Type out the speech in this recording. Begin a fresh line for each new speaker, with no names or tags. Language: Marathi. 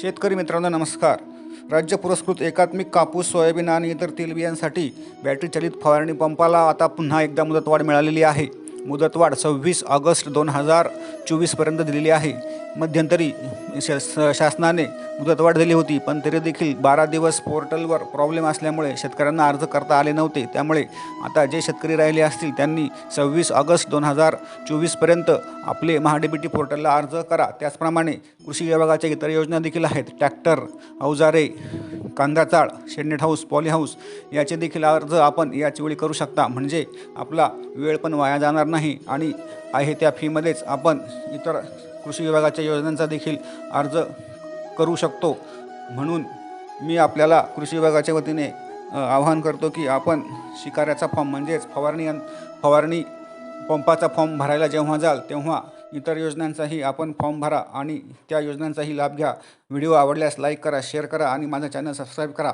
शेतकरी मित्रांनो नमस्कार. राज्य पुरस्कृत एकात्मिक कापूस सोयाबीन आणि इतर तेलबियांसाठी बॅटरी चलित फवारणी पंपाला आता पुन्हा एकदा मुदतवाढ मिळालेली आहे. मुदतवाढ सव्वीस ऑगस्ट दोन हजार चोवीसपर्यंत दिलेली आहे. मध्यंतरी श स- शासनाने मुदतवाढ दिली होती पण तरी देखील बारा दिवस पोर्टलवर प्रॉब्लेम असल्यामुळे शेतकऱ्यांना अर्ज करता आले नव्हते. त्यामुळे आता जे शेतकरी राहिले असतील त्यांनी सव्वीस ऑगस्ट दोन हजार चोवीसपर्यंत आपले महाडीबीटी पोर्टलला अर्ज करा. त्याचप्रमाणे कृषी विभागाच्या इतर योजना देखील आहेत. ट्रॅक्टर अवजारे कांदा चाळ शेडनेट हाऊस पॉली हाऊस याचे देखील अर्ज आपण याच वेळी करू शकता. म्हणजे आपला वेळ पण वाया जाणार नाही आणि आहे त्या फीमध्येच आपण इतर कृषी विभागाच्या योजनांचा देखील अर्ज करू शकतो. म्हणून मी आपल्याला कृषी विभागाच्या वतीने आवाहन करतो की आपण शिकाऱ्याचा फॉर्म म्हणजेच फवारणी फवारणी पंपाचा फॉर्म भरायला जेव्हा जाल तेव्हा इतर योजनांचाही आपण फॉर्म भरा आणि त्या योजनांचाही लाभ घ्या. व्हिडिओ आवडल्यास लाईक करा शेअर करा आणि माझा चॅनल सबस्क्राईब करा.